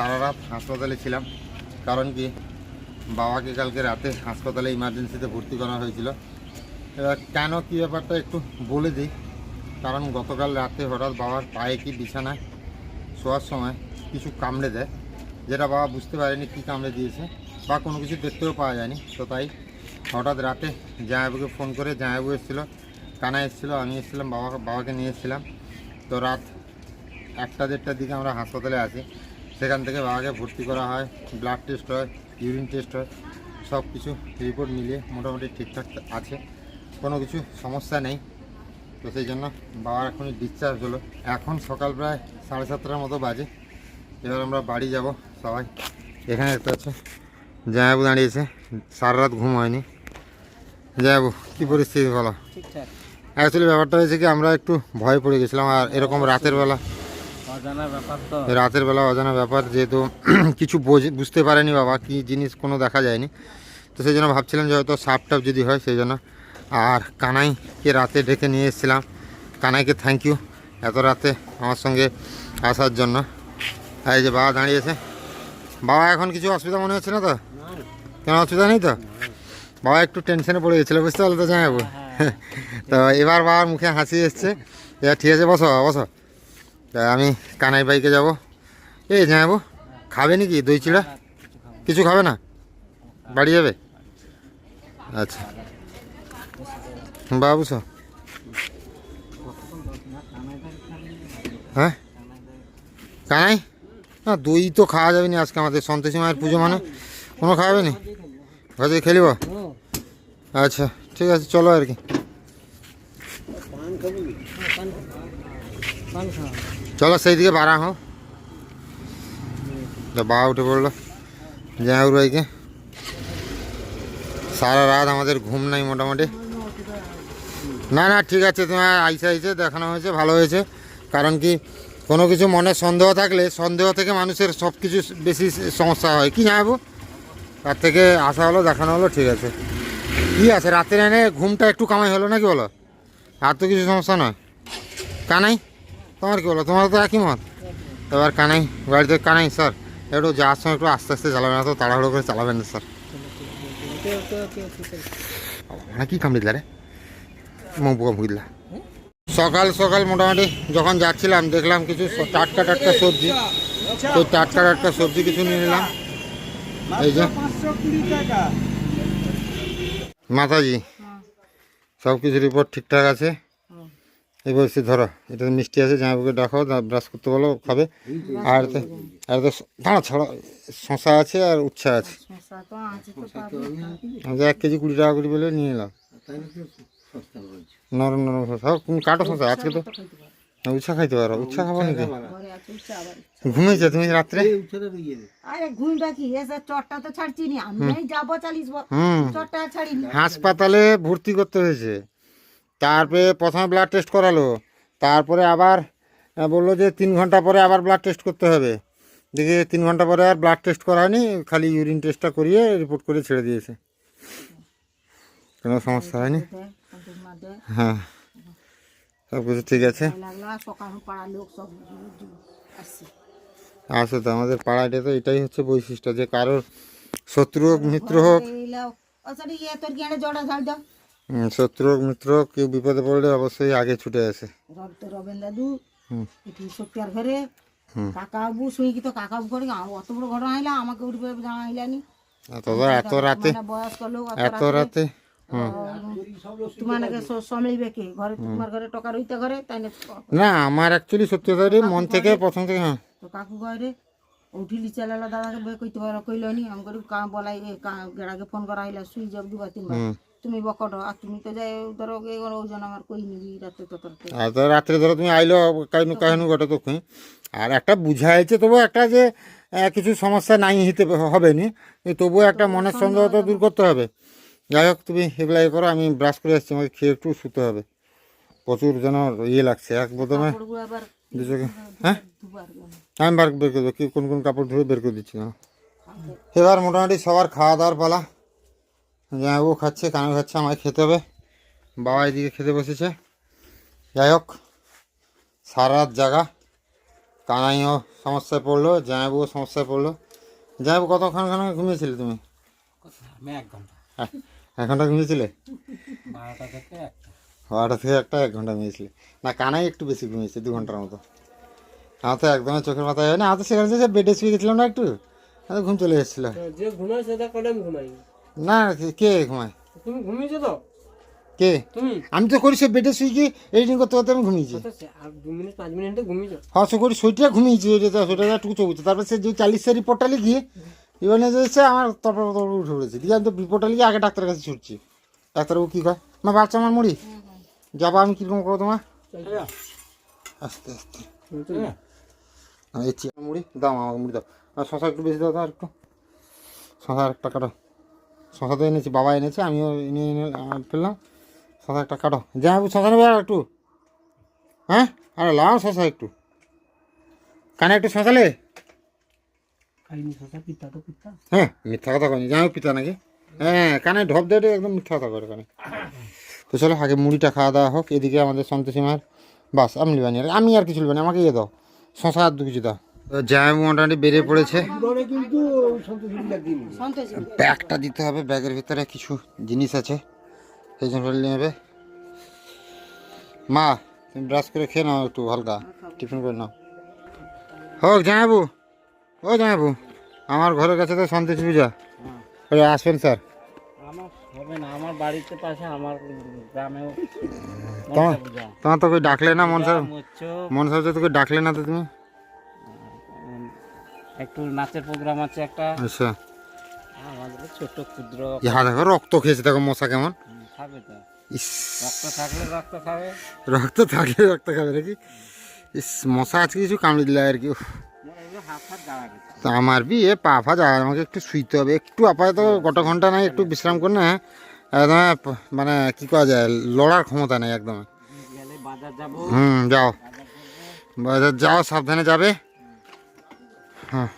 সারা রাত হাসপাতালে ছিলাম। কারণ কি, বাবাকে কালকে রাতে হাসপাতালে ইমার্জেন্সিতে ভর্তি করা হয়েছিল। এবার কেন কী ব্যাপারটা একটু বলে দিই। কারণ গতকাল রাতে হঠাৎ বাবার পায়ে কি বিছানায় শোয়ার সময় কিছু কামড়ে দেয়, যেটা বাবা বুঝতে পারেনি কী কামড়ে দিয়েছে বা কোনো কিছু দেখতেও পাওয়া যায়নি। তো তাই হঠাৎ রাতে জামাইবাবুকে ফোন করে জামাইবাবু এসেছিল কানা এসেছিল, আমি এসেছিলাম বাবা বাবাকে নিয়ে এসেছিলাম। তো রাত একটা দেড়টার দিকে আমরা হাসপাতালে আছি। সেখান থেকে বাবাকে ভর্তি করা হয় ব্লাড টেস্ট হয় ইউরিন টেস্ট হয় সব কিছু রিপোর্ট মিলিয়ে মোটামুটি ঠিকঠাক আছে। কোনো কিছু সমস্যা নেই। তো সেই জন্য বাবার এখনই ডিসচার্জ হলো। এখন সকাল প্রায় সাড়ে সাতটার মতো বাজে। এবার আমরা বাড়ি যাব সবাই। এখানে একটা আছে জামাইবাবু দাঁড়িয়েছে। সারা রাত ঘুম হয়নি। জামাইবাবু কী পরিস্থিতি বলো? অ্যাকচুয়ালি ব্যাপারটা হয়েছে কি আমরা একটু ভয় পড়ে গেছিলাম। আর এরকম রাতের বেলা রাতের বেলা অজানা ব্যাপার যেহেতু কিছু বোঝ- বুঝতে পারেনি বাবা কি জিনিস কোনো দেখা যায়নি। তো সেই জন্য ভাবছিলাম যে হয়তো সাপ টাপ যদি হয় সেই জন্য। আর কানাইকে রাতে ডেকে নিয়ে এসেছিলাম। কানাইকে থ্যাংক ইউ এত রাতে আমার সঙ্গে আসার জন্য। এই যে বাবা দাঁড়িয়েছে বাবা এখন কিছু অসুবিধা মনে হচ্ছে না তো? কেন অসুবিধা নেই তো? বাবা একটু টেনশনে পড়ে গেছিল বুঝতে পারলে তো জানাব। তো এবার বাবার মুখে হাসি এসছে। এবার ঠিক আছে বসো বাবা, বসো। তা আমি কানাই বাইকে যাব। এই জানাব খাবে নাকি দই চিড়া? কিছু খাবে না? বাড়ি যাবে? আচ্ছা। বাবু সো। হ্যাঁ? কানাই? না, দই তো খাওয়া যাবে না আজকে আমাদের সন্তোষী মায়ের পুজো মানে। কোনো খাওয়াবে নি? ঘরে খেলিব? আচ্ছা ঠিক আছে, চলো আর কি। চলো সেই দিকে বাড়া হোক তো বা উঠে পড়ল জামাইবাবুর ভাইকে সারা রাত আমাদের ঘুম নাই মোটামুটি না না ঠিক আছে তোমার আইসে আইসে দেখানো হয়েছে ভালো হয়েছে কারণ কি কোনো কিছু মনে সন্দেহ থাকলে সন্দেহ থেকে মানুষের সব কিছু বেশি সমস্যা হয় কি জানাব তার থেকে আসা হলো দেখানো হলো ঠিক আছে কি আছে রাতের এনে ঘুমটা একটু কামাই হলো নাকি বলো আর তো কিছু সমস্যা নয় কানাই তোমার কি বলো তোমার তো একই মত। এবার কানাই গাড়িতে কানাই, স্যার। একটু যাওয়ার সময় একটু আস্তে আস্তে চালাবেন না তো তাড়াহুড়ো করে চালাবেন না, স্যার। মানে কি কামড়ে দিলা রে? মুখ বুকা সকাল সকাল মোটামুটি যখন যাচ্ছিলাম, দেখলাম কিছু টাটকা টাটকা সবজি। তো টাটকা টাটকা সবজি কিছু নিয়ে নিলাম। এই যে মাতাজি সব কিছু রিপোর্ট ঠিকঠাক আছে? এবার বলছি ধরো এটা তো মিষ্টি আছে জামাইবাবুকে ডাকো ব্রাশ করতে বলো খাবে। আর তো আর তো দাঁড়া ছাড়া শশা আছে আর উচ্ছা আছে। শশা আমাদের এক কেজি কুড়ি টাকা করে বলে নিয়ে এলাম নরম নরম শসা। তুমি কাটো শসা আজকে তো। হ্যাঁ, উচ্ছা খাইতে পারো। উচ্ছা খাব নাকি? ঘুমিয়েছো তুমি রাত্রে? এই হাসপাতালে ভর্তি করতে হয়েছে। তারপরে প্রথমে ব্লাড টেস্ট করালো। তারপরে আবার বলল যে তিন ঘণ্টা পরে আবার ব্লাড টেস্ট করতে হবে। দেখি তিন ঘণ্টা পরে আর ব্লাড টেস্ট করা হয়নি, খালি ইউরিন টেস্টটা করিয়ে রিপোর্ট করে ছেড়ে দিয়েছে। কোনো সমস্যা হয়নি? হ্যাঁ। সব কিছু ঠিক আছে? তো, আমাদের পাড়াটা তো এটাই হচ্ছে বৈশিষ্ট্য যে কারোর শত্রু হোক, মিত্র হোক। শত্রু মিত্র কেউ বিপদে পড়লে অবশ্যই আগে ছুটে আসে। রবেন দাদু। একটু সত্যার ঘরে। কাকাবু শুই কি তো কাকাবু করে অত বড় ঘটনা আইলা আমাকে উঠবে জানা আইলানি এত এত রাতে। মানে বয়স্ক লোক এত রাতে। না আমার অ্যাকচুয়ালি সত্যি কথা মন থেকে প্রথম থেকে হ্যাঁ। তো কাকু ঘরে? উঠিলি চালালা দাদাকে কইতে পারো কইলনি আমি বলাই গেড়াকে ফোন করা হইলা সুই যাব দুবার তিনবার। তুমি বকট আর তুমি তো যাই ধরো ওজন আমার কই নিবি রাতে তো তোর আর তো রাত্রে ধরো তুমি আইলো কাহিনু কাহিনু ঘটে তো। আর একটা বুঝাইছে তবু একটা যে কিছু সমস্যা নাই হিতে হবে নি তবুও একটা মনের সন্দেহ তো দূর করতে হবে। যাই হোক তুমি এগুলা ইয়ে করো আমি ব্রাশ করে আসছি আমাকে খেয়ে একটু শুতে হবে। প্রচুর যেন ইয়ে লাগছে এক প্রথমে হ্যাঁ। আমি বার বের করে দেবো কি কোন কোন কাপড় ধরে বের করে দিচ্ছি না এবার মোটামুটি সবার খাওয়া দাওয়ার পালা। ও খাচ্ছে কানু খাচ্ছে আমায় খেতে হবে। বাবা এদিকে খেতে বসেছে। যাই হোক সারা রাত জাগা। কানাইও সমস্যায় পড়ল জামাইবুও সমস্যায় পড়ল। জামাইবু কতক্ষণ খান ঘুমিয়েছিলে তুমি? এক ঘণ্টা। হ্যাঁ, এক ঘণ্টা ঘুমিয়েছিলে? বারোটা থেকে একটা। এক ঘণ্টা ঘুমিয়েছিলে। না কানাই একটু বেশি ঘুমিয়েছে দু ঘণ্টার মতো। আমার তো একদমই চোখের মাথায় হয় না আমার তো সেখানে যে বেডে শুয়ে গেছিলাম না একটু আমার ঘুম চলে এসেছিল। ঘুমাই সেটা করে ঘুমাই না কে- কে ঘুমায়? তুমি ঘুমিয়েছো তো? কে? তুমি? আমি তো করি সে বেডে শুয়ে গিয়ে এডিটিং করতে করতে আমি ঘুমিয়েছি। আচ্ছা, দু মিনিট পাঁচ মিনিটে ঘুমিয়েছো? হ্যাঁ সে করি সইটা ঘুমিয়েছি তো সেটা একটু চৌছে তারপর সে যে চালিশ সে রিপোর্টটা লিখিয়ে ইভেনে যাচ্ছে আমার তারপর তারপর উঠে পড়েছি। দিয়ে আমি তো রিপোর্টটা লিখে আগে ডাক্তারের কাছে ছুটছি। ডাক্তারবাবু কী কয়? মা বাচ্চা আমার মুড়ি? যাব আমি কীরকম করব তোমার? আস্তে আস্তে। এই চিয়া মুড়ি। দাও আমাকে মুড়ি দাও। আর শশা একটু বেশি দাও তো আর একটু। শশা একটা কাটো। শশা তো এনেছি বাবা এনেছে আমিও এনে এনে ফেললাম। শশা একটা কাটো। যা শশা নেবে আর একটু। হ্যাঁ? আরে লাও শশা একটু। কানে একটু শশালে হ্যাঁ মিথ্যা কথা কয়নি জানো পিতা নাকি। হ্যাঁ কানে ঢপ দেয় একদম মিথ্যা কথা করে কানে। তো চলো আগে মুড়িটা খাওয়া দাওয়া হোক। এদিকে আমাদের সন্তোষী মার বাস। আমি লিবানি আর আমি আর কিছু লিবানি আমাকে ইয়ে দাও। শশা আর দু কিছু দাও। জ্যাম মোটামুটি বেরিয়ে পড়েছে। ব্যাগটা দিতে হবে ব্যাগের ভিতরে কিছু জিনিস আছে। সেই জন্য নিয়ে নেবে। মা তুমি ব্রাশ করে খেয়ে নাও একটু হালকা টিফিন করে নাও। হোক জামাইবু ও জামাইবু আমার ঘরের কাছে তো সন্তোষ পূজা। আসবেন স্যার। আমার হবে না আমার বাড়িতে পাশে আমার গ্রামেও তোমার তো কই ডাকলে না মন সাহেব মুচ্ছ মন সাহেব তো ডাকলে না তো তুমি। একটু নাচের প্রোগ্রাম আছে একটা। আচ্ছা। আমাদের ছোট ক্ষুদ্র। ইহা দেখো রক্ত খেয়েছে দেখো মশা কেমন। খাবে তো। রক্ত থাকলে রক্ত খাবে। রক্ত থাকলে রক্ত খাবে নাকি? ইস মশা আজকে কিছু কামড়ে দিলে আর কি তা আমার বি এ পা ফা যায় আমাকে একটু শুইতে হবে। একটু আপাতত গোটা ঘণ্টা নাই একটু বিশ্রাম করে না একদম মানে কি করা যায় লড়ার ক্ষমতা নেই একদম। বাজার যাব। হুম যাও। বাজার যাও সাবধানে যাবে। হ্যাঁ।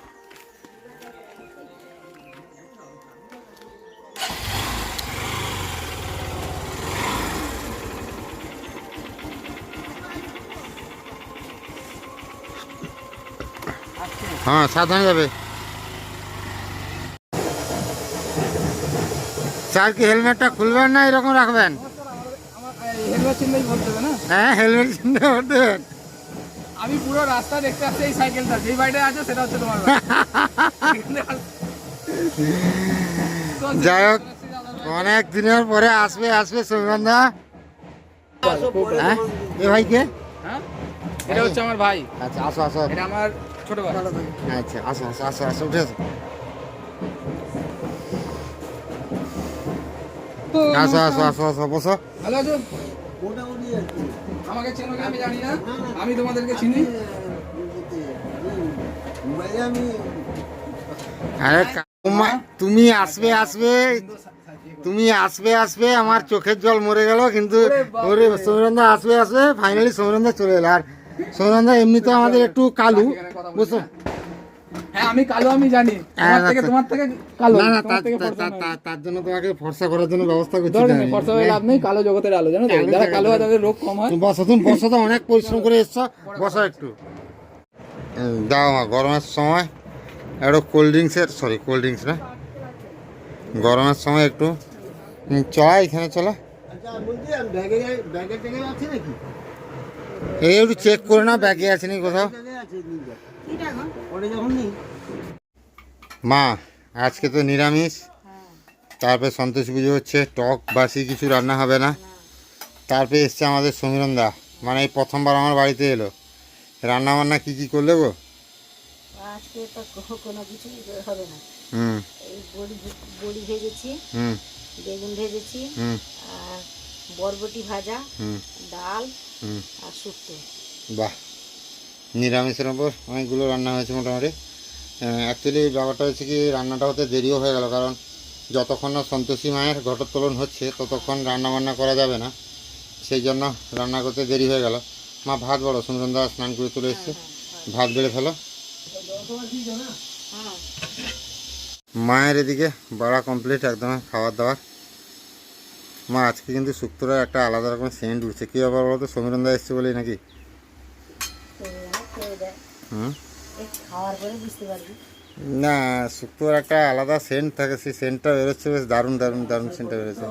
হ্যাঁ সাবধানে যাবে। স্যার কি হেলমেটটা খুলবেন না এরকম রাখবেন? হ্যাঁ হেলমেট চিন্তা করবেন আমি পুরো রাস্তা দেখতে আসছি এই সাইকেলটা যেই বাড়িটা আছে সেটা হচ্ছে তোমার যাই হোক অনেক দিনের পরে আসবে আসবে সুগন্ধা হ্যাঁ? এ ভাই কে হ্যাঁ? এটা হচ্ছে আমার ভাই। আচ্ছা আসো আসো। এটা আমার ছোট ভাই। আচ্ছা আসো আসো আসো আসো উঠে আসো। আসো আসো আসো আসো বসো। ভালো আছো? আমাকে চেনো কি আমি জানি না? আমি তোমাদেরকে চিনি। আরে কাকুমা, তুমি আসবে আসবে। তুমি আসবে আসবে আমার চোখের জল মরে গেল কিন্তু ওরে সৌরন্ধা আসবে আসবে ফাইনালি সৌরন্দা চলে এলো। আর সৌরন্দা এমনিতে আমাদের একটু কালু বুঝছ? হ্যাঁ আমি কালো আমি জানি। হ্যাঁ, তোমার থেকে আচ্ছা। তোমার থেকে কালো। না না তার জন্য তোমাকে ফর্সা করার জন্য ব্যবস্থা করছি। ফর্সা হয়ে লাভ নেই কালো জগতের আলো জানো তো? যারা কালো হয় তাদের রোগ কম হয়। তুমি বসো তুমি বসো তো অনেক পরিশ্রম করে এসছো। বসো একটু। দাও মা গরমের সময় একটু কোল্ড ড্রিঙ্কসের সরি কোল্ড ড্রিঙ্কস না। গরমের সময় একটু চলা এখানে চলা। এই একটু চেক করে না ব্যাগে আছে নি কোথাও। মা আজকে তো নিরামিষ। তারপরে সন্তোষ পুজো হচ্ছে টক বাসি কিছু রান্না হবে না। তারপরে এসছে আমাদের সমীরণ দা। মানে এই প্রথমবার আমার বাড়িতে এলো। রান্না বান্না কী কী করলে গো? আজকে তো কোনো কিছু হবে না। হুম। বড়ি বড়ি ভেজেছি হুম। বেগুন ভেজেছি হুম। আর বরবটি ভাজা হুম। ডাল আর শুক্তো। বাহ। নিরামিষের ওপর অনেকগুলো রান্না হয়েছে মোটামুটি। অ্যাকচুয়ালি ব্যাপারটা হচ্ছে কি রান্নাটা হতে দেরিও হয়ে গেল কারণ যতক্ষণ না সন্তোষী মায়ের ঘটোত্তোলন হচ্ছে ততক্ষণ রান্না বান্না করা যাবে না। সেই জন্য রান্না করতে দেরি হয়ে গেল। মা ভাত বড় সুন্দরদা স্নান করে চলে এসছে। ভাত বেড়ে ফেলো। হ্যাঁ। মায়ের এদিকে বাড়া কমপ্লিট একদম খাবার দাবার মা আজকে কিন্তু শুক্তোর একটা আলাদা রকমের সেন্ট উঠছে। কী ব্যাপার বলো তো সমীরন্দা এসছে বলেই নাকি তো খেয়ে দেয় হুম এই খাওয়ার পরে বুঝতে পারবি না শুক্তোর একটা আলাদা সেন্ট থাকে সেই সেন্টটা বেরোচ্ছে বেশ দারুণ দারুণ দারুণ সেন্টটা বেরোচ্ছে।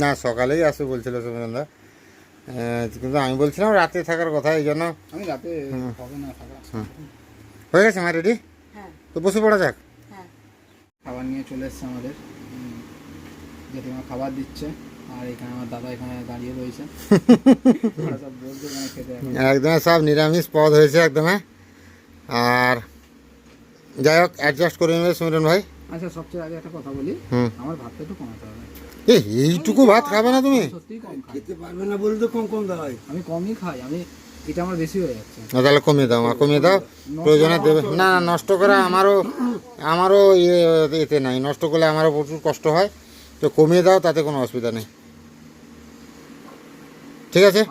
না সকালেই আসবে বলছিল সুমিরন্দা কিন্তু আমি বলছিলাম রাতে থাকার কথা এই জন্য। রাতে হবে হয়ে গেছে মা রেডি হ্যাঁ। তো বসে পড়া যাক। হ্যাঁ। খাবার নিয়ে চলে এসছে আমাদের। জেঠিমা খাবার দিচ্ছে। আর এখানে আমার দাদা এখানে দাঁড়িয়ে রয়েছে। সব বলছে খেতে একদম সব নিরামিষ পদ হয়েছে একদম আর যাই হোক অ্যাডজাস্ট করে নেবে সুমিরন ভাই। আচ্ছা সবচেয়ে আগে একটা কথা বলি। আমার ভাতটা একটু কমাতে হবে। এইটুকু ভাত খাবে না তুমি? সত্যিই কম খাই। খেতে পারবে না বলে তো কম কম দেওয়া আমি কমই খাই আমি এটা আমার বেশি হয়ে যাচ্ছে। তাহলে কমিয়ে দাও মা কমিয়ে দাও। প্রয়োজনে দেবে। না না নষ্ট করা আমারও আমারও ইয়ে এতে নাই। নষ্ট করলে আমারও প্রচুর কষ্ট হয়। তো কমিয়ে দাও তাতে কোনো অসুবিধা নেই। ঠিক আছে?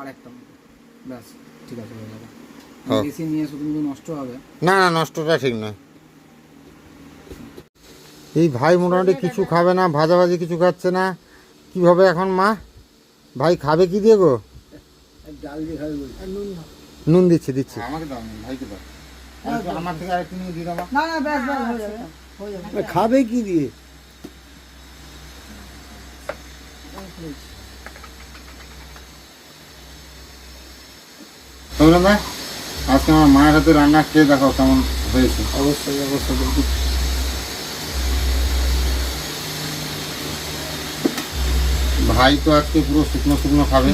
হবে। না না নষ্টটা ঠিক নয়। এই ভাই মোটামুটি কিছু খাবে না ভাজাভাজি কিছু খাচ্ছে না। কীভাবে এখন মা? ভাই খাবে কি দিয়ে গো? দিয়ে খাবে। নুন দিচ্ছি দিচ্ছি। আমাকে দাও ভাইকে দাও আমার থেকে আরেকটু নিয়ে দিয়ে দাও না না ব্যাস ব্যাস হয়ে যাবে হয়ে যাবে না, খাবে কি দিয়ে বুঝলেন ভাই আজকে আমার মায়ের হাতে রান্না খেয়ে দেখো কেমন হয়েছে। অবশ্যই অবশ্যই ভাই তো আজকে পুরো শুকনো শুকনো খাবে।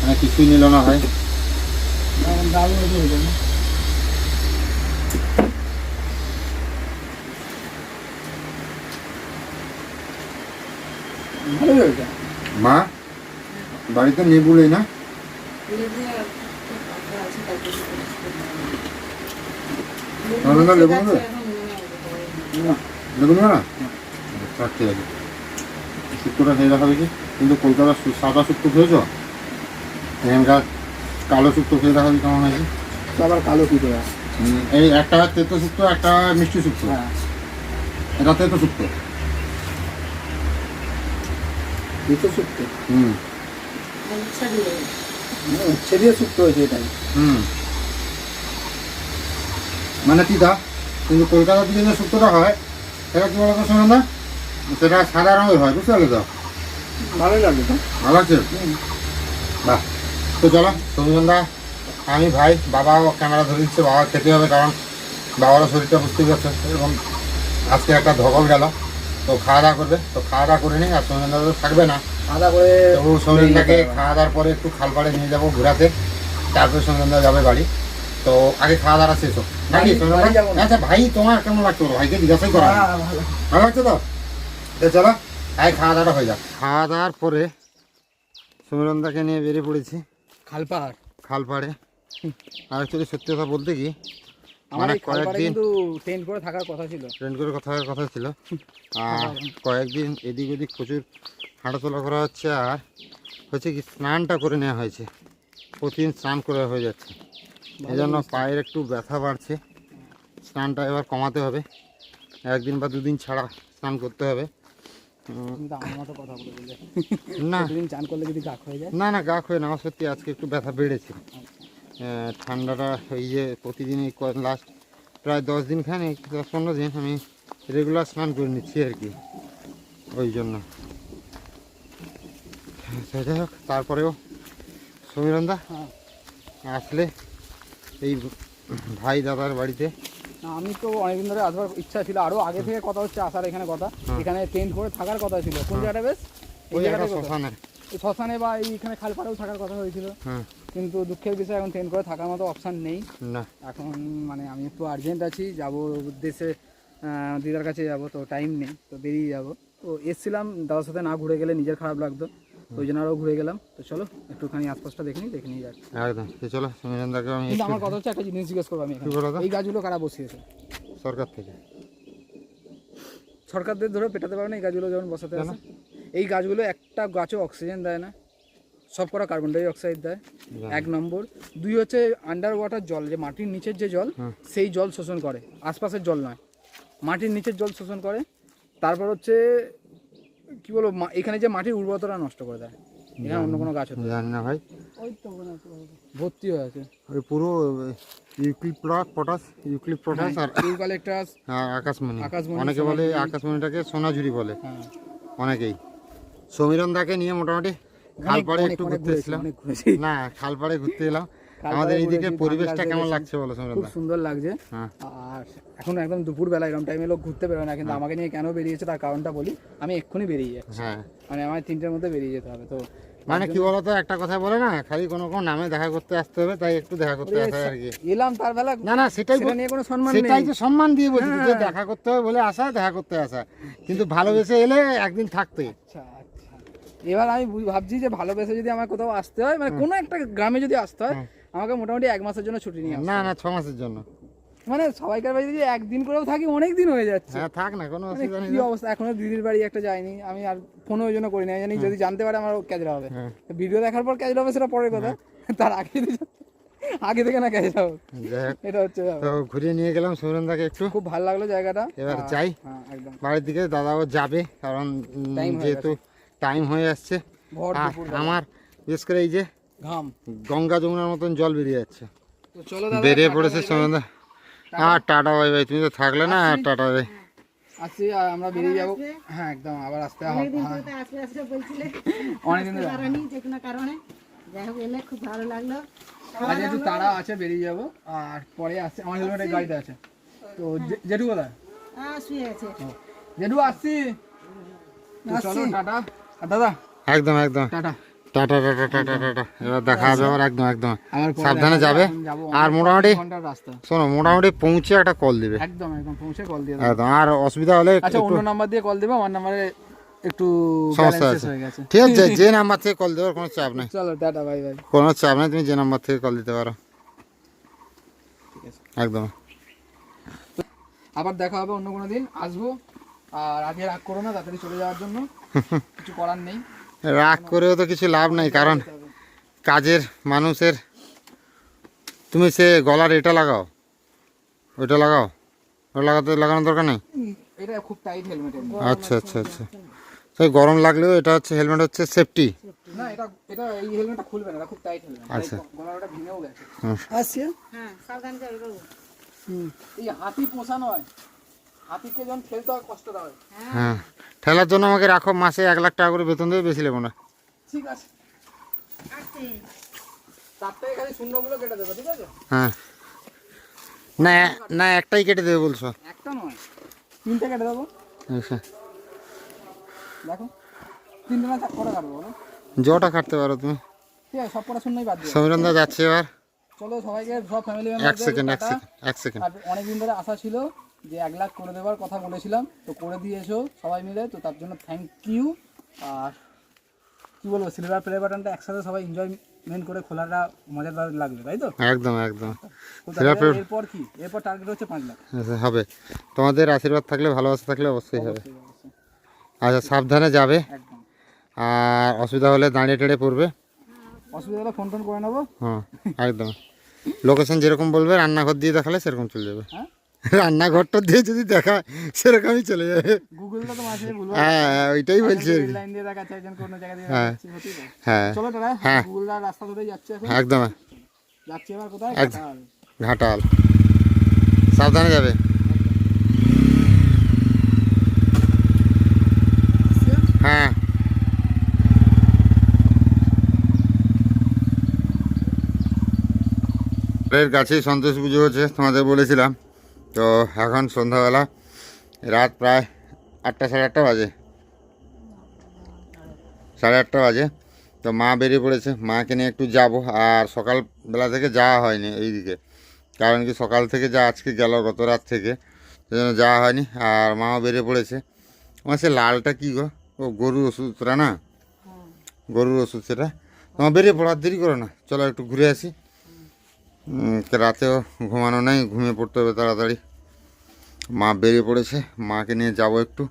মানে কিছুই নিল না ভাই। হয়ে ভালো হয়েছে? বাড়িতে নেবু নেই না? ভালো না লেবু নেবে লেবু নেবে না? আচ্ছা ঠিক আছে। শুক্তোটা খেয়ে দেখা হয়েছে কিন্তু কলকাতার সাদা শুক্তো খেয়েছো? এখানকার কালো শুক্তো খেয়ে দেখা হয়েছে কেমন হয়েছে? আবার কালো এই একটা তেতো শুক্তো একটা মিষ্টি শুক্তো হ্যাঁ। এটা তেতো শুক্তো শুক্তো হুম। ছেড়িয়ে শুক্তো হয়েছে এটাই। হুম। মানে তিতা কিন্তু কলকাতা থেকে যে শুক্তোটা হয় সেটা কি বলতো সুনন্দা সেটা সাদা রঙের হয় বুঝতে পারলে তো? ভালোই লাগবে তো। ভালো আছে? বাহ। তো চলো সমিনন্দা আমি ভাই বাবাও ক্যামেরা ধরে দিচ্ছে বাবা খেতে হবে কারণ বাবারও শরীরটা বুঝতেই পারছে। এরকম আজকে একটা ধকল গেল। তো খাওয়া দাওয়া করবে। তো খাওয়া দাওয়া করে নিই আর সমিনন্দা তো থাকবে না। আদা করে তো সমিনন্দাকে খাওয়া দাওয়ার পরে একটু খালপাড়ে নিয়ে যাব ঘোরাতে। তারপরে সমিনন্দা যাবে বাড়ি। তো আগে খাওয়া দাওয়া শেষ হোক। নাকি। আচ্ছা ভাই তোমার কেমন লাগছে ভাইকে জিজ্ঞাসাই করা। হ্যাঁ, ভালো লাগছে। তো? তো চলো আগে খাওয়া দাওয়াটা হয়ে যাক। খাওয়া দাওয়ার পরে সুমিরন্দাকে নিয়ে বেরিয়ে পড়েছি। খালপাড় খালপাড়ে আর অ্যাকচুয়ালি সত্যি কথা বলতে কি আমার মানে কয়েকদিন টেন্ট করে থাকার কথা ছিল। ট্রেন করে হওয়ার কথা ছিল। আর কয়েকদিন এদিক ওদিক প্রচুর হাঁটাচলা করা হচ্ছে আর হচ্ছে কি স্নানটা করে নেওয়া হয়েছে। প্রতিদিন স্নান করে হয়ে যাচ্ছে। এই জন্য পায়ের একটু ব্যথা বাড়ছে। স্নানটা এবার কমাতে হবে। একদিন বা দুদিন ছাড়া স্নান করতে হবে। না। প্রতিদিন চান করলে যদি গাক হয়ে যায়? না না গা হয়ে না। আমার সত্যি আজকে একটু ব্যথা বেড়েছে। ঠান্ডাটা এই যে প্রতিদিন এই লাস্ট প্রায় দশ দিন খানে দশ পনেরো দিন আমি রেগুলার স্নান করে নিচ্ছি আর কি। ওই জন্য। যাই হোক তারপরেও সমীরন্দা হ্যাঁ। আসলে এই ভাই দাদার বাড়িতে আমি তো অনেকদিন ধরে আসবার ইচ্ছা ছিল। আরও আগে থেকে কথা হচ্ছে আসার এখানে কথা। এখানে টেন্ট করে থাকার কথা ছিল। কোন জায়গাটা বেশ? ওই কথা। শ্মশানে শ্মশানে বা এইখানে খালপাড়েও থাকার কথা হয়েছিল। হ্যাঁ কিন্তু দুঃখের বিষয় এখন টেন্ট করে থাকার মতো অপশান নেই। না। এখন মানে আমি একটু আর্জেন্ট আছি যাব দেশে দিদার কাছে যাব তো টাইম নেই তো বেরিয়ে যাব। তো এসছিলাম দাদার সাথে না ঘুরে গেলে নিজের খারাপ লাগতো। ওই জন্য আরও ঘুরে গেলাম। তো চলো একটুখানি আশপাশটা দেখে নিই দেখে নিয়ে যাক একদম। তো চলো সমীরন্দাকে আমি কিন্তু আমার কথা হচ্ছে একটা জিনিস জিজ্ঞেস করব আমি এখানে। এই গাছগুলো কারা বসিয়েছে? সরকার থেকে। সরকারদের ধরে পেটাতে পারে না এই গাছগুলো যেমন বসাতে? আছে। এই গাছগুলো একটা গাছও অক্সিজেন দেয় না। সব করা কার্বন ডাই অক্সাইড দেয়। এক নম্বর। দুই হচ্ছে আন্ডার ওয়াটার জল যে মাটির নিচের যে জল সেই জল শোষণ করে। আশপাশের জল নয়। মাটির নিচের জল শোষণ করে। তারপর হচ্ছে কি বলব মা- এখানে যে মাটির উর্বরতা নষ্ট করে দেয় এখানে অন্য কোনো গাছ হতো জানি না ভাই। ভর্তি হয়ে আছে। ওই পুরো ইউক্লিপ পটাস ইউক্লিপ পটাস আর ইউক্যালিপটাস আর আকাশমণি। আকাশমণি, অনেকে বলে আকাশমণিটাকে সোনাঝুরি বলে। হ্যাঁ। অনেকেই। সমীরন দাকে নিয়ে মোটামুটি খালপাড়ে একটু ঘুরতে এসেছিলাম। না খালপাড়ে ঘুরতে এলাম। আমাদের এইদিকে পরিবেশটা কেমন লাগছে বলো খুব সুন্দর লাগছে। হ্যাঁ। আর এখন একদম দুপুরবেলা এরকম টাইমে লোক ঘুরতে বেরোয় না কিন্তু আমাকে নিয়ে কেন বেরিয়েছে তার কারণটা বলি আমি এক্ষুনি বেরিয়ে যাচ্ছি। হ্যাঁ। মানে আমার তিনটের মধ্যে বেরিয়ে যেতে হবে তো মানে কি বলতো একটা কথা বলে না খালি কোনো কোনো নামে দেখা করতে আসতে হবে তাই একটু দেখা করতে আসা আর কি। এলাম তার বেলা না না সেটাই সেটা নিয়ে কোনো সম্মান সেটাই তো সম্মান দিয়ে বলছি যে হ্যাঁ। দেখা করতে হবে বলে আসা দেখা করতে আসা। কিন্তু ভালোবেসে এলে একদিন থাকতে আচ্ছা আচ্ছা। এবার আমি ভাবছি যে ভালোবেসে যদি আমার কোথাও আসতে হয় মানে কোনো একটা গ্রামে যদি আসতে হয়। আমাকে মোটামুটি এক মাসের জন্য ছুটি নিয়ে না না ছ মাসের জন্য। মানে সবাইকার বাড়িতে যে একদিন করেও থাকি অনেক দিন হয়ে যাচ্ছে। হ্যাঁ থাক না কোনো মানে অসুবিধা নেই। কি অবস্থা? এখনও দিদির বাড়ি একটা যায়নি। আমি আর ফোনও ওই জন্য করি না। জানি যদি জানতে পারে আমার ক্যাজরা হবে। হ্যাঁ। ভিডিও দেখার পর ক্যাজরা হবে সেটা পরের কথা। তার আগে আগে থেকে না ক্যাজরা হবে। হোক, এটা হচ্ছে তো ঘুরিয়ে নিয়ে গেলাম সুরেন্দাকে একটু। খুব ভালো লাগল জায়গাটা। এবার যাই। হ্যাঁ একদম। বাড়ির দিকে দাদাও যাবে কারণ হয়ে যেহেতু টাইম হয়ে আসছে। আমার বিশেষ করে এই যে ঘাম। গঙ্গা যমুনার মতন জল বেরিয়ে যাচ্ছে। তো চলো বেরিয়ে পড়েছে। হ্যাঁ টাটা বাই বাই তুমি তো থাকলে না টাটা বাই আসছি আর আমরা বেরিয়ে যাব। হ্যাঁ একদম আবার আসতে হবে। অনেকদিন হ্যাঁ, যে কোনো কারণে। যাই হোক এলে খুব ভালো লাগল। আজ একটু তাড়া আছে বেরিয়ে যাব। আর পরে আসছে আমার হেলমেটের গাড়িতে আছে। তো জেঠু কোথায়? হ্যাঁ শুয়ে আছে। জেঠু আসছি। চলো টাটা। দাদা? একদম একদম। Tata. Tata tata tata tata এবার দেখা যাবে আবার একদম একদম। সাবধানে যাবে। আর মোটামুটি শোনো মোটামুটি পৌঁছে একটা কল দিবে। একদম একদম পৌঁছে কল দিয়ে একদম আর অসুবিধা হলে আচ্ছা অন্য নাম্বার দিয়ে কল দেবো আমার নাম্বারে একটু সমস্যা আছে। ঠিক আছে যে নাম্বার থেকে কল দেওয়ার কোনো চাপ নেই। চলো টাটা বাই বাই কোনো চাপ নেই তুমি যে নাম্বার থেকে কল দিতে পারো। একদম। আবার দেখা হবে অন্য কোনো দিন আসব। আর আগে রাগ করো না তাড়াতাড়ি চলে যাওয়ার জন্য। কিছু করার নেই। রাগ করেও তো কিছু লাভ নাই কারণ কাজের মানুষের তুমি সে গলার এটা লাগাও ওইটা লাগাও ওটা লাগাতে লাগানোর দরকার নেই? এটা খুব টাইট হেলমেট আচ্ছা আচ্ছা আচ্ছা। সেই গরম লাগলেও এটা হচ্ছে হেলমেট হচ্ছে সেফটি না এটা এটা এই হেলমেটটা খুলবে না এটা খুব টাইট হেলমেট আচ্ছা। হ্যাঁ সাবধান এই হাতি পোষা নয় হয় ঠেলার জন্য আমাকে রাখো মাসে এক লাখ টাকা করে বেতন দেবে বেশি নেব না। ঠিক আছে। হ্যাঁ। না না একটাই কেটে দেবে বলছো? একটা নয়। তিনটে কেটে দেবো। আচ্ছা। দেখো তিনটে না চার কাটবো বলো। জটা কাটতে পারো তুমি। ঠিক আছে সব বাদ দিও। দা যাচ্ছে এবার। চলো সবাইকে সব ফ্যামিলি এক সেকেন্ড এক সেকেন্ড এক সেকেন্ড অনেকদিন ধরে আশা ছিল যে এক লাখ করে দেওয়ার কথা বলেছিলাম তো করে দিয়েছ সবাই মিলে তো তার জন্য থ্যাংক ইউ আর কি বলব সিলভার প্লে বাটনটা একসাথে সবাই এনজয়মেন্ট করে খোলাটা মজাদার লাগবে তাই তো? একদম একদম। এরপর কি? এরপর টার্গেট হচ্ছে পাঁচ লাখ। আচ্ছা, হবে। তোমাদের আশীর্বাদ থাকলে ভালোবাসা থাকলে অবশ্যই হবে। আচ্ছা সাবধানে যাবে। আর অসুবিধা হলে দাঁড়িয়ে টেড়ে পড়বে। অসুবিধা হলে ফোন টোন করে নেব। হ্যাঁ একদম। লোকেশন যেরকম বলবে রান্নাঘর দিয়ে দেখালে সেরকম চলে যাবে। হ্যাঁ? রান্নাঘরটা দিয়ে যদি দেখা সেরকমই চলে যাবে। ভুল হ্যাঁ ওইটাই বলছি হ্যাঁ। হ্যাঁ হ্যাঁ। একদম। ঘাটাল। সাবধানে যাবে। হ্যাঁ। এর কাছেই সন্তোষ পুজো হচ্ছে তোমাদের বলেছিলাম। তো এখন সন্ধ্যাবেলা রাত প্রায় আটটা সাড়ে আটটা বাজে। সাড়ে আটটা বাজে। তো মা বেরিয়ে পড়েছে। মাকে নিয়ে একটু যাব আর সকালবেলা থেকে যাওয়া হয়নি এইদিকে। কারণ কি সকাল থেকে যা আজকে গেল গত রাত থেকে সেজন্য যাওয়া হয়নি। আর মাও বেরিয়ে পড়েছে। আমার সে লালটা কী গো? ও গরুর ওষুধটা না? গরুর ওষুধ সেটা। তোমার বেরিয়ে পড়ার দেরি করো না। চলো একটু ঘুরে আসি। রাতেও ঘুমানো নেই, ঘুমিয়ে পড়তে হবে তাড়াতাড়ি। মা বেরিয়ে পড়েছে, মাকে নিয়ে যাব একটু।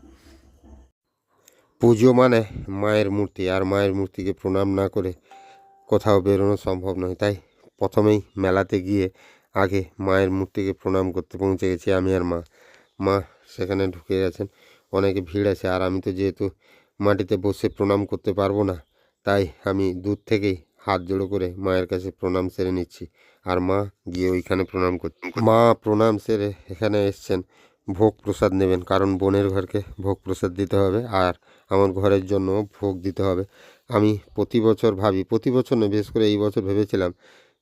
পুজো মানে মায়ের মূর্তি, আর মায়ের মূর্তিকে প্রণাম না করে কোথাও বেরোনো সম্ভব নয়। তাই প্রথমেই মেলাতে গিয়ে আগে মায়ের মূর্তিকে প্রণাম করতে পৌঁছে গেছি আমি আর মা। মা সেখানে ঢুকে গেছেন। অনেকে ভিড় আছে, আর আমি তো যেহেতু মাটিতে বসে প্রণাম করতে পারব না, তাই আমি দূর থেকেই হাত জোড়ো করে মায়ের কাছে প্রণাম সেরে নিচ্ছি। আর মা গিয়ে ওইখানে প্রণাম করছে মা প্রণাম সেরে এখানে এসছেন, ভোগ প্রসাদ নেবেন। কারণ বোনের ঘরকে ভোগ প্রসাদ দিতে হবে আর আমার ঘরের জন্য ভোগ দিতে হবে। আমি প্রতি বছর ভাবি, প্রতি বছর না বিশেষ করে এই বছর ভেবেছিলাম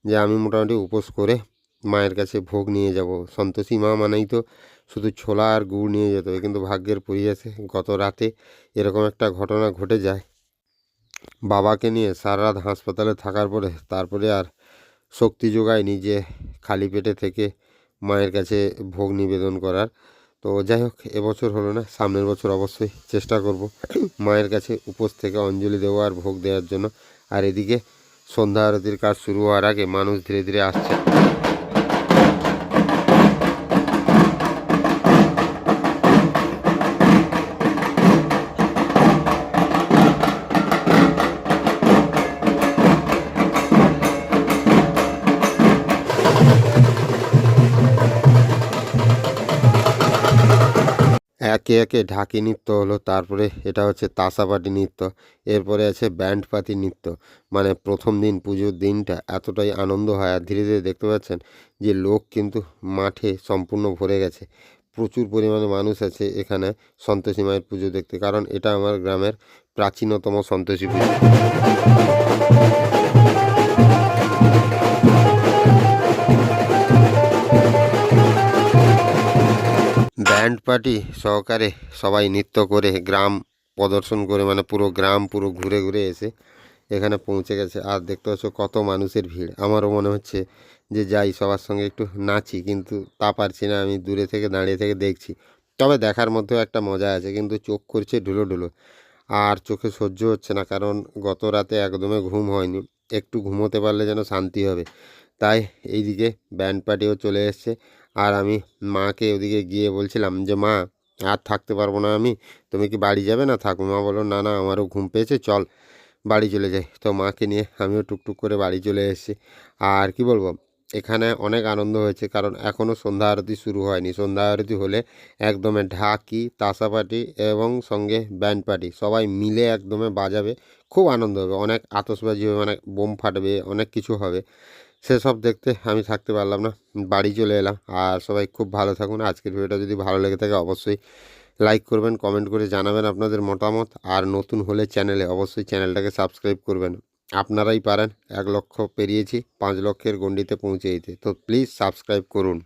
যে আমি মোটামুটি উপোস করে মায়ের কাছে ভোগ নিয়ে যাব। সন্তোষী মা মানেই তো শুধু ছোলা আর গুড় নিয়ে যেত কিন্তু ভাগ্যের পরিয়াছে গত রাতে এরকম একটা ঘটনা ঘটে যায় বাবাকে নিয়ে সারা রাত হাসপাতালে থাকার পরে তারপরে আর শক্তি যোগায় নিজে খালি পেটে থেকে মায়ের কাছে ভোগ নিবেদন করার। তো যাই হোক, এবছর হলো না, সামনের বছর অবশ্যই চেষ্টা করব মায়ের কাছে উপোস থেকে অঞ্জলি দেওয়া আর ভোগ দেওয়ার জন্য। আর এদিকে সন্ধ্যা আরতির কাজ শুরু হওয়ার আগে মানুষ ধীরে ধীরে আসছে। একে একে ঢাকি নৃত্য হলো, তারপরে এটা হচ্ছে তাসাপাটি নৃত্য, এরপরে আছে ব্যান্ড পাতি নৃত্য। মানে প্রথম দিন পুজোর দিনটা এতটাই আনন্দ হয় আর ধীরে ধীরে দেখতে পাচ্ছেন যে লোক কিন্তু মাঠে সম্পূর্ণ ভরে গেছে। প্রচুর পরিমাণে মানুষ আছে এখানে সন্তোষী মায়ের পুজো দেখতে, কারণ এটা আমার গ্রামের প্রাচীনতম সন্তোষী পুজো। ব্যান্ড পার্টি সহকারে সবাই নৃত্য করে, গ্রাম প্রদর্শন করে মানে পুরো গ্রাম পুরো ঘুরে ঘুরে এসে এখানে পৌঁছে গেছে। আর দেখতে পাচ্ছ কত মানুষের ভিড়। আমারও মনে হচ্ছে যে যাই, সবার সঙ্গে একটু নাচি, কিন্তু তা পারছি না। আমি দূরে থেকে দাঁড়িয়ে থেকে দেখছি। তবে দেখার মধ্যেও একটা মজা আছে, কিন্তু চোখ করছে ঢুলো ঢুলো। আর চোখে সহ্য হচ্ছে না, কারণ গত রাতে একদমই ঘুম হয়নি। একটু ঘুমোতে পারলে যেন শান্তি হবে। তাই এইদিকে ব্যান্ড পার্টিও চলে এসছে। আর আমি মাকে ওদিকে গিয়ে বলছিলাম যে, মা, আর থাকতে পারব না আমি। তুমি কি বাড়ি যাবে না থাকো মা বলল, না না, আমারও ঘুম পেয়েছে, চল, বাড়ি চলে যাই। তো মাকে নিয়ে আমিও টুকটুক করে বাড়ি চলে এসেছি। আর কি বলব, এখানে অনেক আনন্দ হয়েছে, কারণ এখনও সন্ধ্যা আরতি শুরু হয়নি। সন্ধ্যা আরতি হলে একদমে ঢাকি তাসা পার্টি এবং সঙ্গে ব্যান্ড পার্টি, সবাই মিলে একদমে বাজাবে। খুব আনন্দ হবে, অনেক আতসবাজি হবে, অনেক বোম ফাটবে, অনেক কিছু হবে। সেসব দেখতে আমি থাকতে পারলাম না। বাড়ি চলে এলাম। আর সবাই খুব ভালো থাকুন। আজকের ভিডিওটা যদি ভালো লেগে থাকে অবশ্যই লাইক করবেন কমেন্ট করে জানাবেন আপনাদের মতামত। আর নতুন হলে চ্যানেলে অবশ্যই চ্যানেলটাকে সাবস্ক্রাইব করবেন। আপনারাই পারেন। এক লক্ষ পেরিয়েছি, পাঁচ লক্ষের গণ্ডিতে পৌঁছে দিতে। তো প্লিজ সাবস্ক্রাইব করুন।